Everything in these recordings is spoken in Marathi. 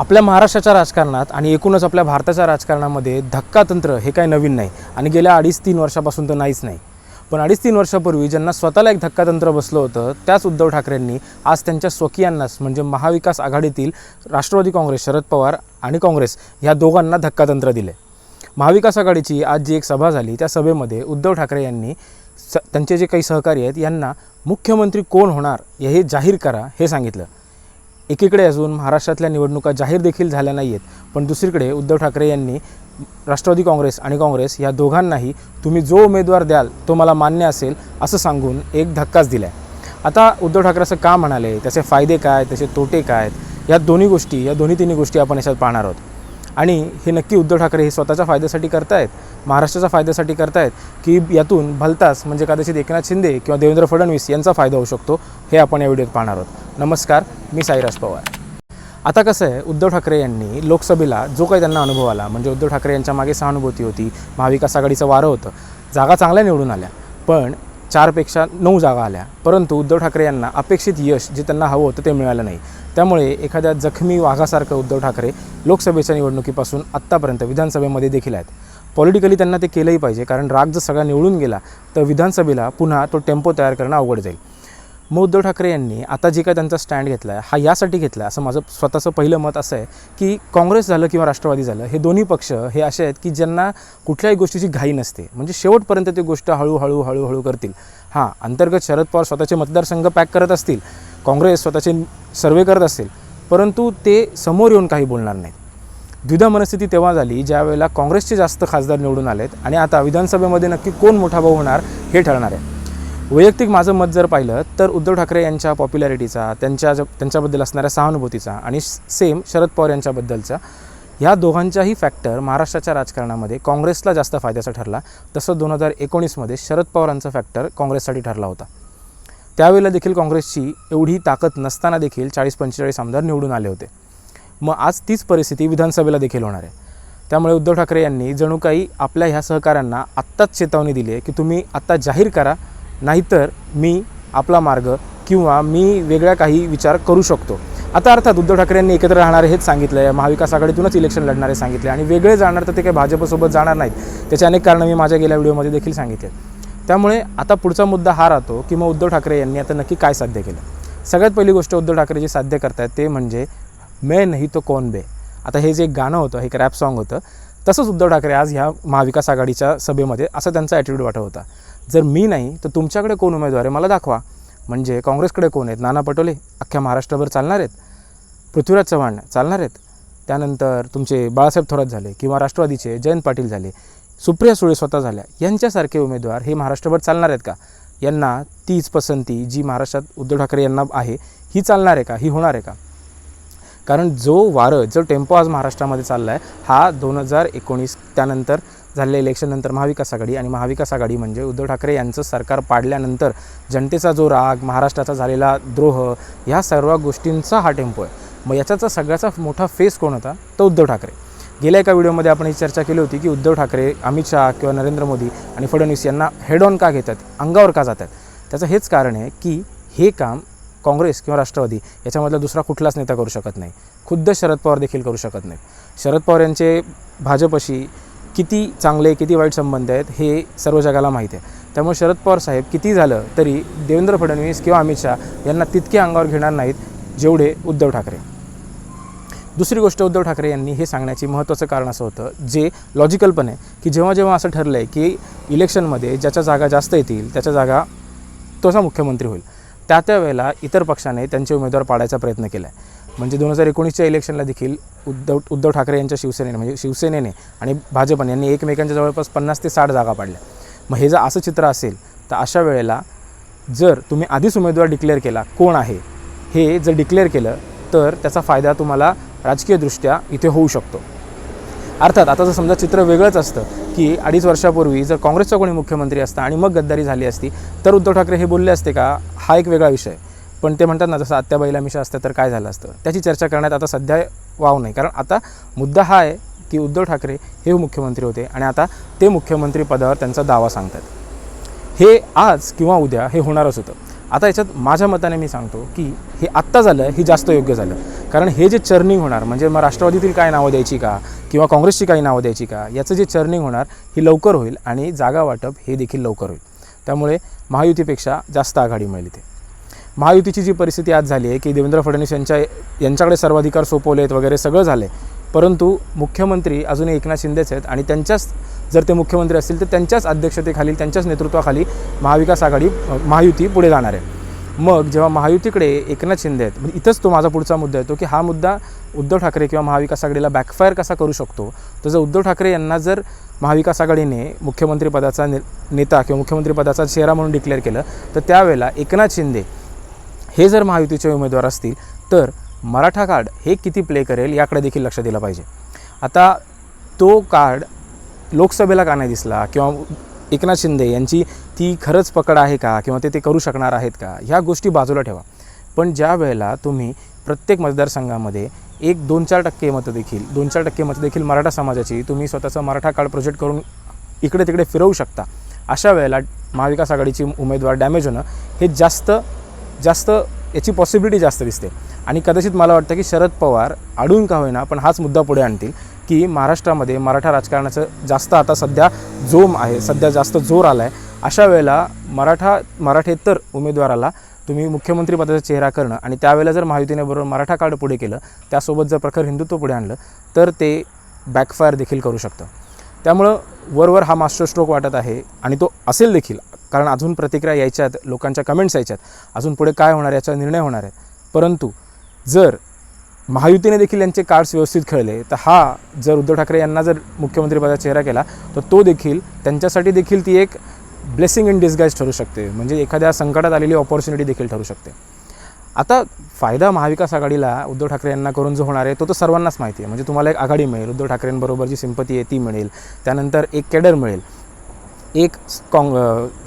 आपल्या महाराष्ट्राच्या राजकारणात आणि एकूणच आपल्या भारताच्या राजकारणामध्ये धक्कातंत्र हे काही नवीन नाही. आणि गेल्या अडीच तीन वर्षापासून तर नाहीच नाही. पण अडीच तीन वर्षापूर्वी ज्यांना स्वतःला एक धक्कातंत्र बसलं होतं त्याच उद्धव ठाकरेंनी आज त्यांच्या स्वकीयांनाच म्हणजे महाविकास आघाडीतील राष्ट्रवादी काँग्रेस शरद पवार आणि काँग्रेस ह्या दोघांना धक्कातंत्र दिले महाविकास आघाडीची आज जी एक सभा झाली त्या सभेमध्ये उद्धव ठाकरे यांनी स त्यांचे जे काही सहकारी आहेत यांना मुख्यमंत्री कोण होणार हे जाहीर करा हे सांगितलं. एकीकडे अजून महाराष्ट्रातल्या निवडणुका जाहीर देखील झाल्या नाही आहेत पण दुसरीकडे उद्धव ठाकरे यांनी राष्ट्रवादी काँग्रेस आणि काँग्रेस या दोघांनाही तुम्ही जो उमेदवार द्याल तो मला मान्य असेल असं सांगून एक धक्काच दिला आहे आता उद्धव ठाकरे असं का म्हणाले? त्याचे फायदे काय? त्याचे तोटे काय? आहेत या दोन्ही गोष्टी या दोन्ही तिन्ही गोष्टी आपण याच्यात पाहणार आहोत. आणि हे नक्की उद्धव ठाकरे हे स्वतःच्या फायद्यासाठी करतायत महाराष्ट्राच्या फायद्यासाठी करतायत की यातून भलताच म्हणजे कदाचित एकनाथ शिंदे किंवा देवेंद्र फडणवीस यांचा फायदा होऊ शकतो हे आपण या व्हिडिओत पाहणार आहोत. नमस्कार मी साईराज पवार. आता कसं आहे उद्धव ठाकरे यांनी लोकसभेला जो काही त्यांना अनुभव आला म्हणजे उद्धव ठाकरे यांच्या मागे सहानुभूती होती महाविकास आघाडीचं वारं होतं जागा चांगल्या निवडून आल्या पण चारपेक्षा नऊ जागा आल्या परंतु उद्धव ठाकरे यांना अपेक्षित यश जे त्यांना हवं होतं ते मिळालं नाही. त्यामुळे एखाद्या जखमी वाघासारखं उद्धव ठाकरे लोकसभेच्या निवडणुकीपासून आत्तापर्यंत विधानसभेमध्ये देखील आहेत. पॉलिटिकली त्यांना ते केलंही पाहिजे कारण राग जर सगळा निवडून गेला तर विधानसभेला पुन्हा तो टेम्पो तयार करणं अवघड जाईल. मग उद्धव ठाकरे यांनी आता जे काय त्यांचा स्टँड घेतला आहे हा यासाठी घेतला आहे असं माझं स्वतःचं पहिलं मत असं आहे की काँग्रेस झालं किंवा राष्ट्रवादी झालं हे दोन्ही पक्ष हे असे आहेत की ज्यांना कुठल्याही गोष्टीची घाई नसते. म्हणजे शेवटपर्यंत ते गोष्ट हळूहळू हळूहळू करतील. हां अंतर्गत शरद पवार स्वतःचे मतदारसंघ पॅक करत असतील काँग्रेस स्वतःचे सर्वे करत असेल परंतु ते समोर येऊन काही बोलणार नाहीत. द्विधा मनस्थिती तेव्हा झाली ज्यावेळेला काँग्रेसचे जास्त खासदार निवडून आलेत आणि आता विधानसभेमध्ये नक्की कोण मोठा भाऊ होणार हे ठरणार आहे. वैयक्तिक माझं मत जर पाहिलं तर उद्धव ठाकरे यांच्या पॉप्युलॅरिटीचा त्यांच्या ज त्यांच्याबद्दल असणाऱ्या सहानुभूतीचा आणि सेम शरद पवार यांच्याबद्दलचा ह्या दोघांचाही फॅक्टर महाराष्ट्राच्या राजकारणामध्ये काँग्रेसला जास्त फायद्याचा ठरला. तसं दोन हजार एकोणीसमध्ये शरद पवारांचा फॅक्टर काँग्रेससाठी ठरला होता. त्यावेळेला देखील काँग्रेसची एवढी ताकद नसताना देखील चाळीस पंचेचाळीस आमदार निवडून आले होते. मग आज तीच परिस्थिती विधानसभेला देखील होणार आहे. त्यामुळे उद्धव ठाकरे यांनी जणू काही आपल्या ह्या सहकाऱ्यांना आत्ताच चेतावणी दिली आहे की तुम्ही आत्ता जाहीर करा नाहीतर मी आपला मार्ग किंवा मी वेगळा काही विचार करू शकतो. आता अर्थात उद्धव ठाकरे यांनी एकत्र राहणारे हेच सांगितलं आहे महाविकास आघाडीतूनच इलेक्शन लढणारे सांगितले आणि वेगळे जाणार तर ते काही भाजपसोबत जाणार नाहीत. त्याचे अनेक कारणं मी माझ्या गेल्या व्हिडिओमध्ये देखील सांगितले त्यामुळे आता पुढचा मुद्दा हा राहतो की मग उद्धव ठाकरे यांनी आता नक्की काय साध्य केलं? सगळ्यात पहिली गोष्ट उद्धव ठाकरे जे साध्य करतायत ते म्हणजे मे नाही तो कोण बे? आता हे जे गाणं होतं हे एक रॅप सॉन्ग होतं तसंच उद्धव ठाकरे आज ह्या महाविकास आघाडीच्या सभेमध्ये असा त्यांचा ॲटिट्यूड वाटत होता. जर मी नाही तर तुमच्याकडे कोण उमेदवार आहे? मला दाखवा. म्हणजे काँग्रेसकडे कोण आहेत? नाना पटोले अख्ख्या महाराष्ट्रभर चालणार आहेत? पृथ्वीराज चव्हाण चालणार आहेत? त्यानंतर तुमचे बाळासाहेब थोरात झाले किंवा राष्ट्रवादीचे जयंत पाटील झाले. सुप्रिया सुळे स्वतः झाल्या. यांच्यासारखे उमेदवार हे महाराष्ट्रभर चालणार आहेत का? यांना तीच पसंती जी महाराष्ट्रात उद्धव ठाकरे यांना आहे ही चालणार आहे का? ही होणार आहे का? कारण जो वारं जो टेम्पो आज महाराष्ट्रामध्ये चालला आहे हा दोन हजार एकोणीस त्यानंतर झालेल्या इलेक्शननंतर महाविकास आघाडी आणि महाविकास आघाडी म्हणजे उद्धव ठाकरे यांचं सरकार पाडल्यानंतर जनतेचा जो राग महाराष्ट्राचा झालेला द्रोह ह्या सर्व गोष्टींचा हा टेम्पो आहे. मग याच्याचा सगळ्याचा मोठा फेस कोण होता? तो उद्धव ठाकरे. गेल्या एका व्हिडिओमध्ये आपण ही चर्चा केली होती की उद्धव ठाकरे अमित शहा किंवा नरेंद्र मोदी आणि फडणवीस यांना हेड ऑन का घेतात अंगावर का जातात? त्याचं हेच कारण आहे की हे काम काँग्रेस किंवा राष्ट्रवादी याच्यामधला दुसरा कुठलाच नेता करू शकत नाही. खुद्द शरद पवार देखील करू शकत नाहीत. शरद पवार यांचे भाजपशी किती चांगले किती वाईट संबंध आहेत हे सर्व जगाला माहीत आहे. त्यामुळे शरद पवार साहेब किती झालं तरी देवेंद्र फडणवीस किंवा अमित शहा यांना तितके अंगावर घेणार नाहीत जेवढे उद्धव ठाकरे. दुसरी गोष्ट उद्धव ठाकरे यांनी हे सांगण्याची महत्त्वाचं कारण असं होतं जे लॉजिकल पण आहे की जेव्हा जेव्हा असं ठरलं आहे की इलेक्शनमध्ये ज्याच्या जागा जास्त येतील त्याच्या जागा तसा मुख्यमंत्री होईल. त्या त्या वेळेला इतर पक्षाने त्यांचे उमेदवार पाडायचा प्रयत्न केला आहे म्हणजे दोन हजार एकोणीसच्या इलेक्शनला देखील उद्धव उद्धव ठाकरे यांच्या शिवसेनेने म्हणजे शिवसेनेने आणि भाजपने यांनी एकमेकांच्या जवळपास पन्नास ते साठ जागा पाडल्या. मग हे जर असं चित्र असेल तर अशा वेळेला जर तुम्ही आधीच उमेदवार डिक्लेअर केला कोण आहे हे जर डिक्लेअर केलं तर त्याचा फायदा तुम्हाला राजकीयदृष्ट्या इथे होऊ शकतो. अर्थात आता जर समजा चित्र वेगळंच असतं की अडीच वर्षापूर्वी जर काँग्रेसचा कोणी मुख्यमंत्री असता आणि मग गद्दारी झाली असती तर उद्धव ठाकरे हे बोलले असते का हा एक वेगळा विषय. पण ते म्हणतात ना जसं आत्याबाईला मिशा असतं तर काय झालं असतं? त्याची चर्चा करण्यात आता सध्या वाव नाही. कारण आता मुद्दा हा आहे की उद्धव ठाकरे हे मुख्यमंत्री होते आणि आता ते मुख्यमंत्री पदावर त्यांचा दावा सांगतात हे आज किंवा उद्या हे होणारच होतं. आता याच्यात माझ्या मताने मी सांगतो की हे आत्ता झालं हे जास्त योग्य झालं. कारण हे जे चर्निंग होणार म्हणजे मग राष्ट्रवादीतील काय नावं द्यायची का किंवा काँग्रेसची काही नावं द्यायची का याचं जे चर्निंग होणार ही लवकर होईल आणि जागा वाटप हे देखील लवकर होईल. त्यामुळे महायुतीपेक्षा जास्त आघाडी मिळेल इथे. महायुतीची जी परिस्थिती आज झाली आहे की देवेंद्र फडणवीस यांच्या यांच्याकडे सर्वाधिकार सोपवले आहेत वगैरे सगळं झालं आहे परंतु मुख्यमंत्री अजूनही एकनाथ शिंदेच आहेत आणि त्यांच्याच जर ते मुख्यमंत्री असतील तर त्यांच्याच अध्यक्षतेखाली त्यांच्याच नेतृत्वाखाली महाविकास आघाडी महायुती पुढे जाणार आहे. मग जेव्हा महायुतीकडे एकनाथ शिंदे आहेत म्हणजे इथंच तो माझा पुढचा मुद्दा येतो की हा मुद्दा उद्धव ठाकरे किंवा महाविकास आघाडीला बॅकफायर कसा करू शकतो? तर जर उद्धव ठाकरे यांना जर महाविकास आघाडीने मुख्यमंत्रीपदाचा ने नेता किंवा मुख्यमंत्रीपदाचा चेहरा म्हणून डिक्लेअर केलं तर त्यावेळेला एकनाथ शिंदे हे जर महायुतीचे उमेदवार असतील तर मराठा कार्ड हे किती प्ले करेल याकडे देखील लक्ष दिलं पाहिजे. आता तो कार्ड लोकसभेला का नाही दिसला? किंवा एकनाथ शिंदे यांची ती खरंच पकड आहे का? किंवा ते ते करू शकणार आहेत का? ह्या गोष्टी बाजूला ठेवा. पण ज्या वेळेला तुम्ही प्रत्येक मतदारसंघामध्ये एक दोन चार टक्के मतं देखील दोन चार टक्के मतं देखील मराठा समाजाची तुम्ही स्वतःचं मराठा कार्ड प्रोजेक्ट करून इकडे तिकडे फिरवू शकता. अशा वेळेला महाविकास आघाडीची उमेदवार डॅमेज होणं हे जास्त जास्त याची पॉसिबिलिटी जास्त दिसते. आणि कदाचित मला वाटतं की शरद पवार अडून का होईना पण हाच मुद्दा पुढे आणतील की महाराष्ट्रामध्ये मराठा राजकारणाचं जास्त आता सध्या जोम आहे सध्या जास्त जोर आला आहे अशा वेळेला मराठा मराठेतर उमेदवाराला तुम्ही मुख्यमंत्री पदाचा चेहरा करणं आणि त्यावेळेला जर महायुतीने बरोबर मराठा कार्ड पुढे केलं त्यासोबत जर प्रखर हिंदुत्व पुढे आणलं तर ते बॅकफायर देखील करू शकतं. त्यामुळं वरवर हा मास्टर स्ट्रोक वाटत आहे आणि तो असेल देखील कारण अजून प्रतिक्रिया यायच्यात लोकांच्या कमेंट्स यायच्यात अजून पुढे काय होणार याचा निर्णय होणार आहे. परंतु जर महायुतीने देखील यांचे कार्ड्स व्यवस्थित खेळले तर हा जर उद्धव ठाकरे यांना जर मुख्यमंत्रीपदाचा चेहरा केला तर तो देखील त्यांच्यासाठी देखील ती एक ब्लेसिंग इन डिस्गाईज ठरू शकते. म्हणजे एखाद्या संकटात आलेली ऑपॉर्च्युनिटी देखील ठरू शकते. आता फायदा महाविकास आघाडीला उद्धव ठाकरे यांना करून जो होणार आहे तो तर सर्वांनाच माहिती आहे. म्हणजे तुम्हाला एक आघाडी मिळेल उद्धव ठाकरेंबरोबर जी सिंपती आहे ती मिळेल. त्यानंतर एक केडर मिळेल. एक काँग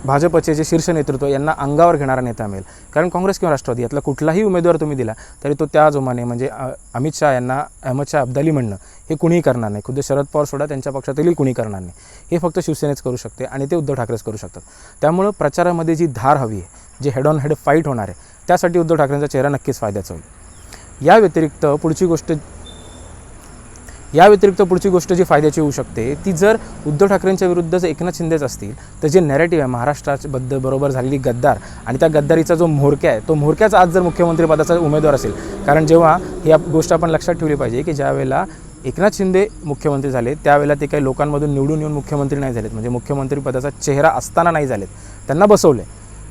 भाजपचे जे शीर्ष नेतृत्व यांना अंगावर घेणारा नेता मिळेल. कारण काँग्रेस किंवा राष्ट्रवादी यातला कुठलाही उमेदवार तुम्ही दिला तरी तो त्या जोमाने म्हणजे अमित शहा यांना अहमद शहा अब्दाली म्हणणं हे कुणीही करणार नाही. खुद्द शरद पवार सोडा त्यांच्या पक्षातीलही कुणी करणार नाही. हे फक्त शिवसेनेच करू शकते आणि ते उद्धव ठाकरेच करू शकतात. त्यामुळं प्रचारामध्ये जी धार हवी आहे जे हेड ऑन हेड फाईट होणार आहे त्यासाठी उद्धव ठाकरेंचा चेहरा नक्कीच फायद्याचा होईल. या व्यतिरिक्त पुढची गोष्ट या व्यतिरिक्त पुढची गोष्ट जी फायद्याची होऊ शकते ती जर उद्धव ठाकरेंच्या विरुद्ध जर एकनाथ शिंदेच असतील तर जे नॅरेटिव्ह आहे महाराष्ट्राबद्दल बरोबर झालेली गद्दार आणि त्या गद्दारीचा जो म्होरक्या आहे तो म्होरक्याच आज जर मुख्यमंत्रीपदाचा उमेदवार असेल. कारण जेव्हा ही गोष्ट आपण लक्षात ठेवली पाहिजे की ज्या वेळेला एकनाथ शिंदे मुख्यमंत्री झाले त्यावेळेला ते काही लोकांमधून निवडून येऊन मुख्यमंत्री नाही झालेत. म्हणजे मुख्यमंत्रीपदाचा चेहरा असताना नाही झालेत. त्यांना बसवले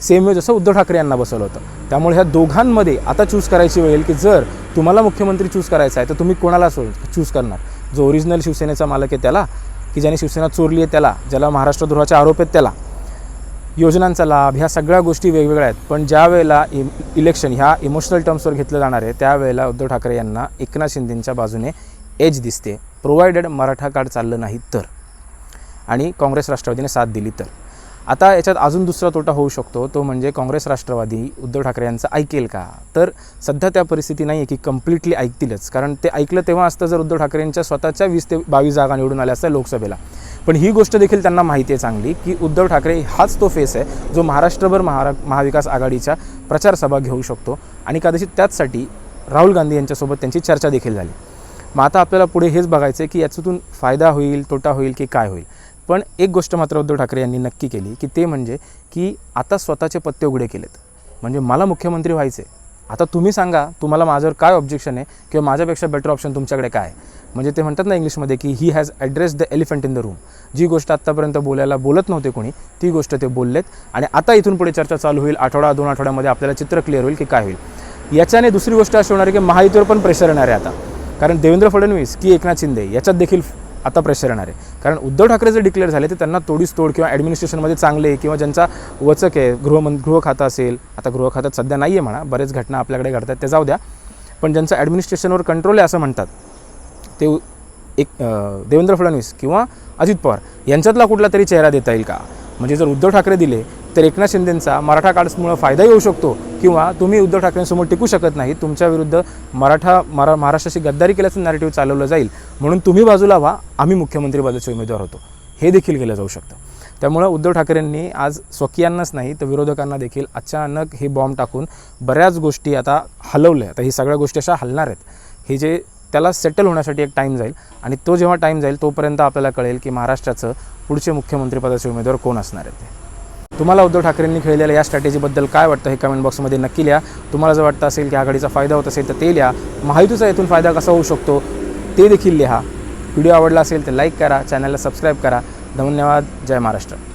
सेम वे जसं उद्धव ठाकरे यांना बसवलं होतं. त्यामुळे ह्या दोघांमध्ये आता चूज करायची वेळ की जर तुम्हाला मुख्यमंत्री चूज करायचा आहे तर तुम्ही कोणाला चूज करणार? जो ओरिजिनल शिवसेनेचा मालक आहे त्याला की ज्याने शिवसेना चोरली आहे त्याला ज्याला महाराष्ट्र द्रोहाच्या आरोप आहेत त्याला. योजनांचा लाभ ह्या सगळ्या गोष्टी वेगवेगळ्या आहेत. पण ज्या वेळेला इ इलेक्शन ह्या इमोशनल टर्म्सवर घेतलं जाणार आहे त्यावेळेला उद्धव ठाकरे यांना एकनाथ शिंदेंच्या बाजूने एज दिसते. प्रोव्हायडेड मराठा कार्ड चाललं नाही तर. आणि काँग्रेस राष्ट्रवादीने साथ दिली तर. आता याच्यात अजून दुसरा तोटा होऊ शकतो तो म्हणजे काँग्रेस राष्ट्रवादी उद्धव ठाकरे यांचं ऐकेल का? तर सध्या त्या परिस्थिती नाही आहे की कम्प्लिटली ऐकतीलच. कारण ते ऐकलं तेव्हा असतं जर उद्धव ठाकरेंच्या स्वतःच्या वीस ते बावीस जागा निवडून आल्या असत्या लोकसभेला. पण ही गोष्ट देखील त्यांना माहिती आहे चांगली की उद्धव ठाकरे हाच तो फेस आहे जो महाराष्ट्रभर महारा महाविकास आघाडीच्या प्रचारसभा घेऊ शकतो आणि कदाचित त्याचसाठी राहुल गांधी यांच्यासोबत त्यांची चर्चा देखील झाली. मग आता आपल्याला पुढे हेच बघायचं आहे की याच्यातून फायदा होईल तोटा होईल की काय होईल? पण एक गोष्ट मात्र उद्धव ठाकरे यांनी नक्की केली की ते म्हणजे की आता स्वतःचे पत्ते उघडे केलेत. म्हणजे मला मुख्यमंत्री व्हायचे आता तुम्ही सांगा तुम्हाला माझ्यावर काय ऑब्जेक्शन आहे किंवा माझ्यापेक्षा बेटर ऑप्शन तुमच्याकडे काय आहे? म्हणजे ते म्हणतात ना इंग्लिशमध्ये की he has address the elephant in the room जी गोष्ट आत्तापर्यंत बोलायला बोलत नव्हते कोणी ती गोष्ट ते बोललेत. आणि आता इथून पुढे चर्चा चालू होईल आठवडा दोन आठवड्यामध्ये आपल्याला चित्र क्लिअर होईल की काय होईल. याच्याने दुसरी गोष्ट अशी होणार आहे की महायुतीवर पण प्रेशर येणार आहे आता. कारण देवेंद्र फडणवीस की एकनाथ शिंदे याच्यात देखील आता प्रेशर येणार आहे. कारण उद्धव ठाकरे जर डिक्लेअर झाले तर त्यांना तोडीस तोड किंवा ॲडमिनिस्ट्रेशनमध्ये चांगले किंवा ज्यांचा वचक आहे गृहमं गृहखातं असेल आता गृह खात्यात सध्या नाही आहे म्हणा बरेच घटना आपल्याकडे घडतात ते जाऊ द्या. पण ज्यांचं ॲडमिनिस्ट्रेशनवर कंट्रोल आहे असं म्हणतात ते एक देवेंद्र फडणवीस किंवा अजित पवार यांच्यातला कुठला तरी चेहरा देता येईल का? म्हणजे जर उद्धव ठाकरे दिले तर एकनाथ शिंदेंचा मराठा कार्ड्समुळं फायदा होऊ शकतो किंवा तुम्ही उद्धव ठाकरेंसमोर टिकू शकत नाही. तुमच्या विरुद्ध मराठा मरा महाराष्ट्राशी गद्दारी केल्याचं नॅरेटिव्ह चालवलं जाईल. म्हणून तुम्ही बाजूला व्हा आम्ही मुख्यमंत्री पदाचे उमेदवार होतो. हे देखील केलं जाऊ शकतं. त्यामुळं उद्धव ठाकरेंनी आज स्वकीयांनाच नाही तर विरोधकांना देखील अचानक हे बॉम्ब टाकून बऱ्याच गोष्टी आता हलवल्या आता ही सगळ्या गोष्टी अशा हलणार आहेत. हे जे त्याला सेटल होण्यासाठी एक टाईम जाईल आणि तो जेव्हा टाईम जाईल तोपर्यंत आपल्याला कळेल की महाराष्ट्राचं पुढचे मुख्यमंत्रीपदाचे उमेदवार कोण असणार आहेत ते. तुम्हाला उद्धव ठाकरेंनी खेळलेल्या या स्ट्रॅटेजीबद्दल काय वाटतं हे कमेंट बॉक्समध्ये नक्की लिहा. तुम्हाला जर वाटतं असेल की आघाडीचा फायदा होत असेल तर ते लिहा. माहितीचा येथून फायदा कसा होऊ शकतो ते देखील लिहा. व्हिडिओ आवडला असेल तर लाईक करा चॅनलला सबस्क्राईब करा. धन्यवाद. जय महाराष्ट्र.